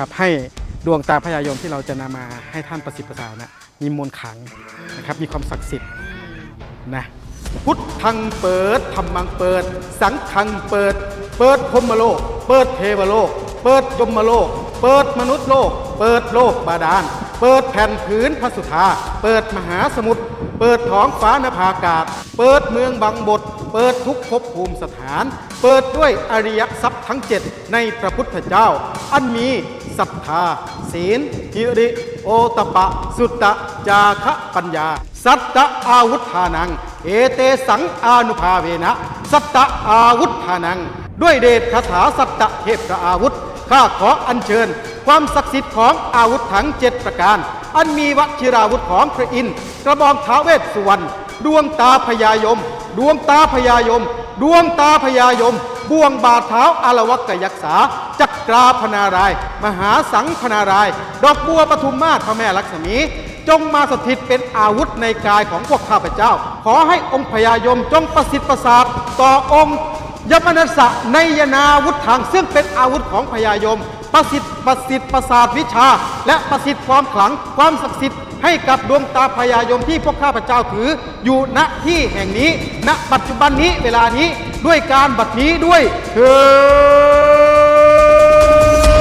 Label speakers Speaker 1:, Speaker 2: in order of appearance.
Speaker 1: นะครับให้ดวงตาพญายมที่เราจะนำมาให้ท่านประสิทธิ์ประสาทนะมีมนต์ขลังนะครับมีความศักดิ์สิทธิ์นะพุทธังเปิดธรรมังเปิด สังฆังเปิด เปิดพรมโลก เปิดเทวโลก เปิดยมโลก เปิดมนุษย์โลก เปิดโลกบาดาล เปิดแผ่นผืนพระสุธา เปิดมหาสมุทร เปิดท้องฟ้านภาอากาศ เปิดเมืองบางบท เปิดทุกภพภูมิสถาน เปิดด้วยอริยทรัพย์ทั้งเจ็ดในพระพุทธเจ้า อันมีศรัทธา ศีลหิริ โอตปะ สุตตะ จาคะปัญญา สัตตะอาวุธานัง เอเตสังอานุภาเวนะ สัตตะอาวุธานัง ด้วยเดชคาถาสัตตะเทพอาวุธ ข้าขออัญเชิญ ความศักดิ์สิทธิ์ของอาวุธทั้งเจ็ดประการ อันมีวัชิราวุธของพระอินทร์กระบองท้าเวสสุวรรณดวงตาพญายม ดวงตาพญายม ดวงตาพญายม บ่วงบาทเท้าอารวักกยักษา จักราพนาราย มหาสังพนาราย ดอกบัวปทุมมาศพระแม่ลักษมี จงมาสถิตเป็นอาวุธในกายของพวกข้าพเจ้า ขอให้องค์พญายมจงประสิทธิ์ประสาทต่อองค์ยมนัสสะในยนาวุธทางซึ่งเป็นอาวุธของพญายม ประสิทธิ์ประสิทธิ์ประสาทวิชา และประสิทธิ์ความขลังความศักดิ์สิทธิ์ให้กับดวงตาพญายมที่พวกข้าพเจ้าถืออยู่ณที่แห่งนี้ ณปัจจุบันนี้เวลานี้ด้วยการบัดนี้ด้วยเธอ